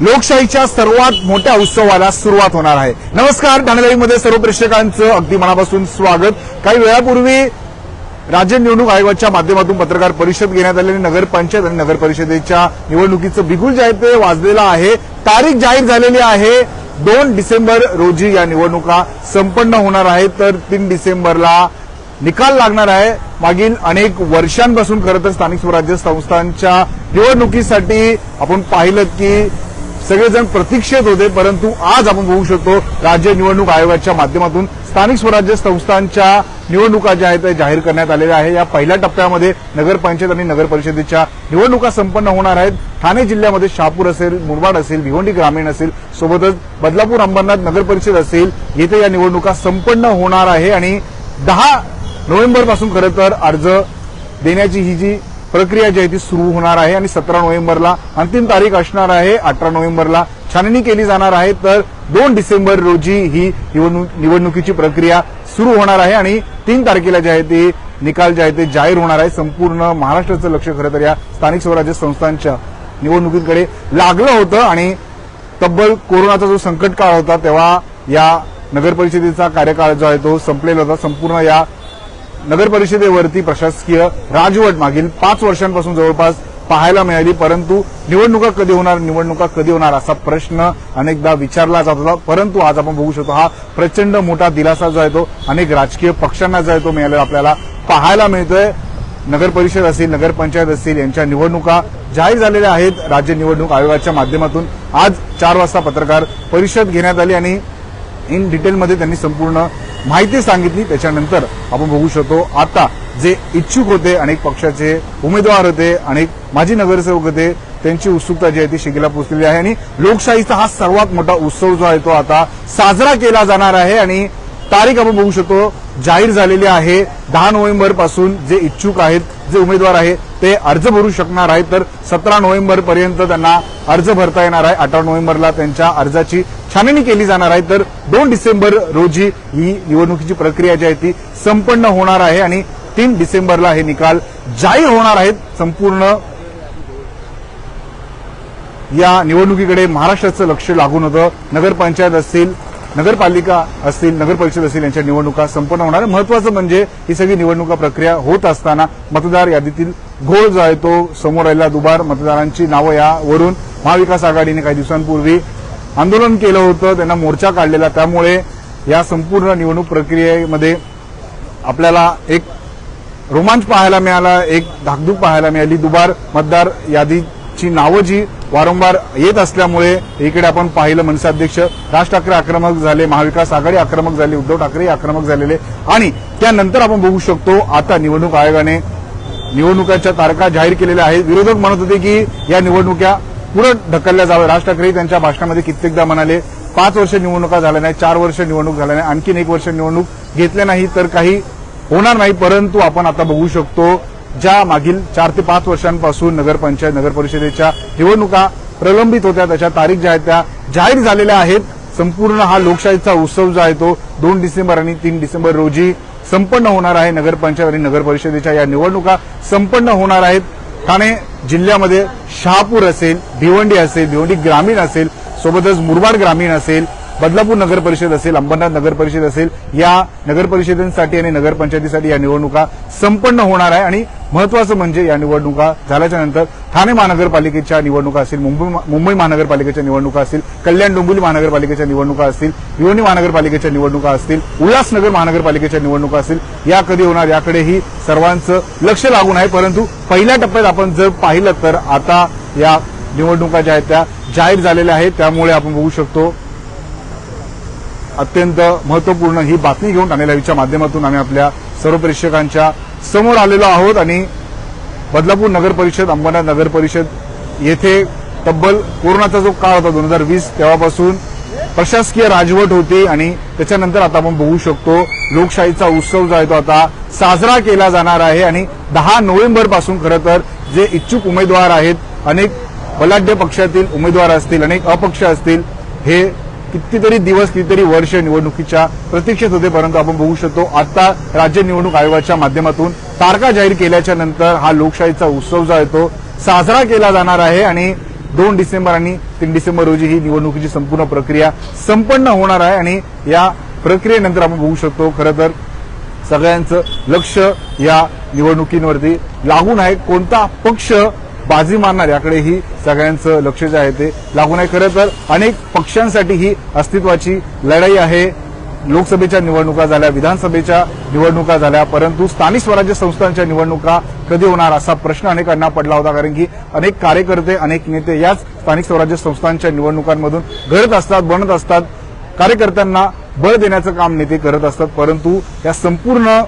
लोकशाहीच्या सर्वात मोठ्या उत्सवाला सुरुवात होणार आहे. नमस्कार ठाणेदारीमध्ये सर्व प्रेक्षकांचं अगदी मनापासून स्वागत. काही वेळापूर्वी राज्य निवडणूक आयोगाच्या माध्यमातून पत्रकार परिषद घेण्यात आलेली नगरपंचायत आणि नगर परिषदेच्या निवडणुकीचं बिगुल जे आहे ते वाजलेलं आहे. तारीख जाहीर झालेली आहे. दोन डिसेंबर रोजी या निवडणुका संपन्न होणार आहेत. तर तीन डिसेंबरला निकाल लागणार आहे. मागील अनेक वर्षांपासून खरं तर स्थानिक स्वराज्य संस्थांच्या निवडणुकीसाठी आपण पाहिलं की सगळेजण प्रतीक्षेत होते परंतु आज आपण बघू शकतो राज्य निवडणूक आयोगाच्या माध्यमातून स्थानिक स्वराज्य संस्थांच्या निवडणुका ज्या आहेत त्या जाहीर करण्यात आलेल्या आहे या पहिल्या टप्प्यामध्ये नगरपंचायत आणि नगर परिषदेच्या निवडणुका संपन्न होणार आहेत. ठाणे जिल्ह्यामध्ये शहापूर असेल मुरबाड असेल भिवंडी ग्रामीण असेल सोबतच बदलापूर अंबरनाथ नगर परिषद असेल येथे या निवडणुका संपन्न होणार आहे. आणि दहा नोव्हेंबरपासून खरं तर अर्ज देण्याची ही जी प्रक्रिया जी आहे ती सुरू होणार आहे आणि सतरा नोव्हेंबरला अंतिम तारीख असणार आहे अठरा नोव्हेंबरला छाननी केली जाणार आहे. तर दोन डिसेंबर रोजी ही निवडणुकीची प्रक्रिया सुरू होणार आहे आणि तीन तारखेला जे आहे ते निकाल जे आहे ते जाहीर होणार आहे. संपूर्ण महाराष्ट्राचं लक्ष खरं तर या स्थानिक स्वराज्य संस्थांच्या निवडणुकीकडे लागलं होतं आणि तब्बल कोरोनाचा जो संकट काळ होता तेव्हा या नगरपरिषदेचा कार्यकाळ जो आहे तो संपलेला होता. संपूर्ण या नगर परिषदेवरती प्रशासकीय राजवट मागील पाच वर्षांपासून जवळपास पाहायला मिळाली परंतु निवडणुका कधी होणार निवडणुका कधी होणार असा प्रश्न अनेकदा विचारला जात होता. परंतु आज आपण बघू शकतो हा प्रचंड मोठा दिलासा जो आहे तो अनेक राजकीय पक्षांना जो आहे तो मिळालेला आपल्याला पाहायला मिळतोय. नगर परिषद असेल नगरपंचायत असतील यांच्या निवडणुका जाहीर झालेल्या आहेत. राज्य निवडणूक आयोगाच्या माध्यमातून आज चार वाजता पत्रकार परिषद घेण्यात आली आणि इन डिटेलमध्ये त्यांनी संपूर्ण माहिती सांगितली त्याच्यानंतर आपण बघू शकतो आता जे इच्छुक होते अनेक पक्षाचे उमेदवार होते अनेक माजी नगरसेवक होते त्यांची उत्सुकता जी आहे ती शिगेला पोचलेली आहे. आणि लोकशाहीचा हा सर्वात मोठा उत्सव जो आहे तो आता साजरा केला जाणार आहे आणि तारीख आपण बघू शकतो जाहीर झालेली आहे. दहा नोव्हेंबरपासून जे इच्छुक आहेत जे उमेदवार आहेत ते अर्ज भरू शकणार आहेत. तर सतरा नोव्हेंबर पर्यंत त्यांना अर्ज भरता येणार आहे. अठरा नोव्हेंबरला त्यांच्या अर्जाची छाननी केली जाणार आहे. तर दोन डिसेंबर रोजी ही निवडणुकीची प्रक्रिया जी आहे ती संपन्न होणार आहे आणि तीन डिसेंबरला हे निकाल जाहीर होणार आहेत. संपूर्ण या निवडणुकीकडे महाराष्ट्राचं लक्ष लागून होतं. नगरपंचायत असतील नगरपालिका असतील नगर परिषद असतील यांच्या निवडणुका संपन्न होणार महत्वाचं म्हणजे ही सगळी निवडणुका प्रक्रिया होत असताना मतदार यादीतील घोळ जो आहे तो समोर आलेला दुबार मतदारांची नावं यावरून महाविकास आघाडीने काही दिवसांपूर्वी आंदोलन केलं होतं त्यांना मोर्चा काढलेला. त्यामुळे या संपूर्ण निवडणूक प्रक्रियेमध्ये आपल्याला एक रोमांच पाहायला मिळाला एक धाकधूक पाहायला मिळाली. दुबार मतदार यादीची नावं जी वारंवार येत असल्यामुळे इकडे आपण पाहिलं मनसाध्यक्ष राज ठाकरे आक्रमक झाले महाविकास आघाडी आक्रमक झाली उद्धव ठाकरे आक्रमक झालेले. आणि त्यानंतर आपण बघू शकतो आता निवडणूक आयोगाने निवडणुकांच्या तारखा जाहीर केलेल्या आहेत. विरोधक म्हणत होते की या निवडणुका पुढे ढकलल्या जावं. राज ठाकरे त्यांच्या भाषणामध्ये कित्येकदा म्हणाले पाच वर्ष निवडणुका झाल्या नाही चार वर्ष निवडणूक झाल्या नाही आणखीन एक वर्ष निवडणूक घेतल्या नाही तर काही होणार नाही. परंतु आपण आता बघू शकतो ज्या मागील चार ते पाच वर्षांपासून नगरपंचायत नगरपरिषदेच्या निवडणुका प्रलंबित होत्या त्याच्या तारीख ज्या आहेत त्या जाहीर झालेल्या आहेत. संपूर्ण हा लोकशाहीचा उत्सव जो आहे तो दोन डिसेंबर आणि तीन डिसेंबर रोजी संपन्न होणार आहे. नगरपंचायत आणि नगरपरिषदेच्या या निवडणुका संपन्न होणार आहेत. ठाणे जिल्ह्यामध्ये शहापूर असेल भिवंडी असेल भिवंडी ग्रामीण असेल सोबतच मुरबाड ग्रामीण असेल बदलापूर नगर परिषद असेल अंबरनाथ नगर परिषद असेल या नगर परिषदेसाठी आणि नगरपंचायतीसाठी या निवडणुका संपन्न होणार आहे. आणि महत्वाचं म्हणजे या निवडणुका झाल्याच्यानंतर ठाणे महानगरपालिकेच्या निवडणुका असतील मुंबई मुंबई महानगरपालिकेच्या निवडणुका असतील कल्याण डोंबिवली महानगरपालिकेच्या निवडणुका असतील भिवणी महानगरपालिकेच्या निवडणुका असतील उल्हासनगर महानगरपालिकेच्या निवडणुका असतील या कधी होणार याकडेही सर्वांचं लक्ष लागून आहे. परंतु पहिल्या टप्प्यात आपण जर पाहिलं तर आता या निवडणुका ज्या आहेत त्या जाहीर झालेल्या आहेत. त्यामुळे आपण बघू शकतो अत्यंत महत्त्वपूर्ण ही बातमी घेऊन ठाणे लाईव्हच्या माध्यमातून आम्ही आपल्या सर्व प्रेक्षकांच्या समोर आलेलो आहोत आणि बदलापूर नगर परिषद अंबरनाथ नगर परिषद येथे तब्बल कोरोनाचा जो काळ होता दोन हजार वीस तेव्हापासून प्रशासकीय राजवट होती आणि त्याच्यानंतर आता आपण बघू शकतो लोकशाहीचा उत्सव जो आहे तो आता साजरा केला जाणार आहे आणि दहा नोव्हेंबरपासून खरं तर जे इच्छुक उमेदवार आहेत अनेक बलाढ्य पक्षातील उमेदवार असतील अनेक अपक्ष असतील हे कितीतरी दिवस कितीतरी वर्ष निवडणुकीच्या प्रतीक्षेत होते परंतु आपण बघू शकतो आता राज्य निवडणूक आयोगाच्या माध्यमातून तारखा जाहीर केल्याच्यानंतर हा लोकशाहीचा उत्सव जो आहे तो साजरा केला जाणार आहे आणि दोन डिसेंबर आणि तीन डिसेंबर रोजी ही निवडणुकीची संपूर्ण प्रक्रिया संपन्न होणार आहे आणि या प्रक्रियेनंतर आपण बघू शकतो खरं तर सगळ्यांचं लक्ष या निवडणुकींवरती लागून आहे. कोणता पक्ष बाजी मारणार याकडेही सगळ्यांचं लक्ष जे आहे ते लागून आहे. खरं तर अनेक पक्षांसाठी ही अस्तित्वाची लढाई आहे. लोकसभेच्या निवडणुका झाल्या विधानसभेच्या निवडणुका झाल्या परंतु स्थानिक स्वराज्य संस्थांच्या निवडणुका कधी होणार असा प्रश्न अनेकांना पडला होता कारण की अनेक कार्यकर्ते अनेक नेते याच स्थानिक स्वराज्य संस्थांच्या निवडणुकांमधून घडत असतात बनत असतात. कार्यकर्त्यांना बळ देण्याचं काम नेते करत असतात परंतु या संपूर्ण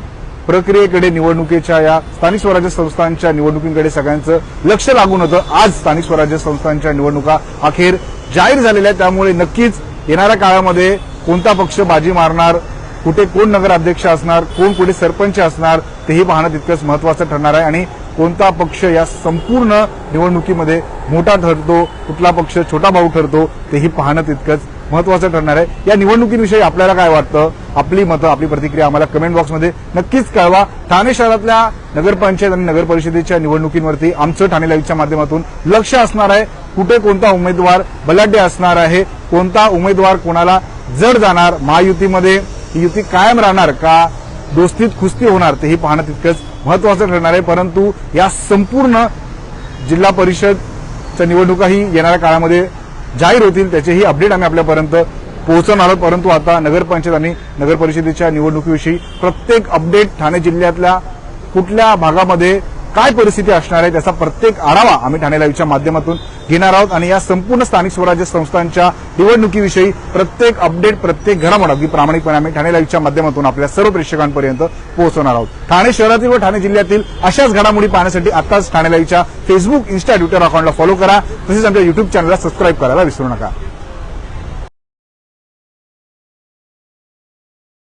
प्रक्रियेकडे निवडणुकीच्या या स्थानिक स्वराज्य संस्थांच्या निवडणुकीकडे सगळ्यांचं लक्ष लागून होतं. आज स्थानिक स्वराज्य संस्थांच्या निवडणुका अखेर जाहीर झालेल्या आहेत. त्यामुळे नक्कीच येणाऱ्या काळामध्ये कोणता पक्ष बाजी मारणार कुठे कोण नगराध्यक्ष असणार कोण कुठे सरपंच असणार तेही पाहणं तितकंच महत्वाचं ठरणार आहे. आणि कोणता पक्ष या संपूर्ण निवडणुकीमध्ये मोठा ठरतो कुठला पक्ष छोटा भाऊ ठरतो तेही पाहणं तितकंच महत्वाचं ठरणार आहे. या निवडणुकीविषयी आपल्याला काय वाटतं? आपली मतं आपली प्रतिक्रिया आम्हाला कमेंट बॉक्समध्ये नक्कीच कळवा. ठाणे शहरातल्या नगरपंचायत आणि नगर परिषदेच्या निवडणुकींवरती आमचं ठाणे लाईव्हच्या माध्यमातून लक्ष असणार आहे. कुठे कोणता उमेदवार बलाढ्य असणार आहे? कोणता उमेदवार कोणाला जड जाणार? महायुतीमध्ये ही युती कायम राहणार का? दोस्तीत कुस्ती होणार तेही पाहणं तितकंच महत्वाचं ठरणार आहे. परंतु या संपूर्ण जिल्हा परिषदच्या निवडणुकाही येणाऱ्या काळामध्ये जाहीर होतील त्याचेही अपडेट आम्ही आपल्यापर्यंत पोहोचवणार आहोत. परंतु आता नगरपंचायत आणि नगरपरिषदेच्या निवडणुकीविषयी प्रत्येक अपडेट ठाणे जिल्ह्यातल्या कुठल्या भागामध्ये काय परिस्थिती असणार आहे त्याचा प्रत्येक आढावा आम्ही ठाणे लाईव्हच्या माध्यमातून घेणार आहोत आणि या संपूर्ण स्थानिक स्वराज्य संस्थांच्या निवडणुकीविषयी प्रत्येक अपडेट प्रत्येक घडामोड अगदी प्रामाणिकपणे आम्ही ठाणे लाईव्हच्या माध्यमातून आपल्या सर्व प्रेक्षकांपर्यंत पोहोचवणार आहोत. ठाणे शहरातील व ठाणे जिल्ह्यातील अशाच घडामोडी पाहण्यासाठी आताच ठाणे लाईव्हच्या फेसबुक इन्स्टा ट्विटर अकाउंटला फॉलो करा. तसेच आमच्या युट्यूब चॅनलला सबस्क्राईब करायला विसरू नका.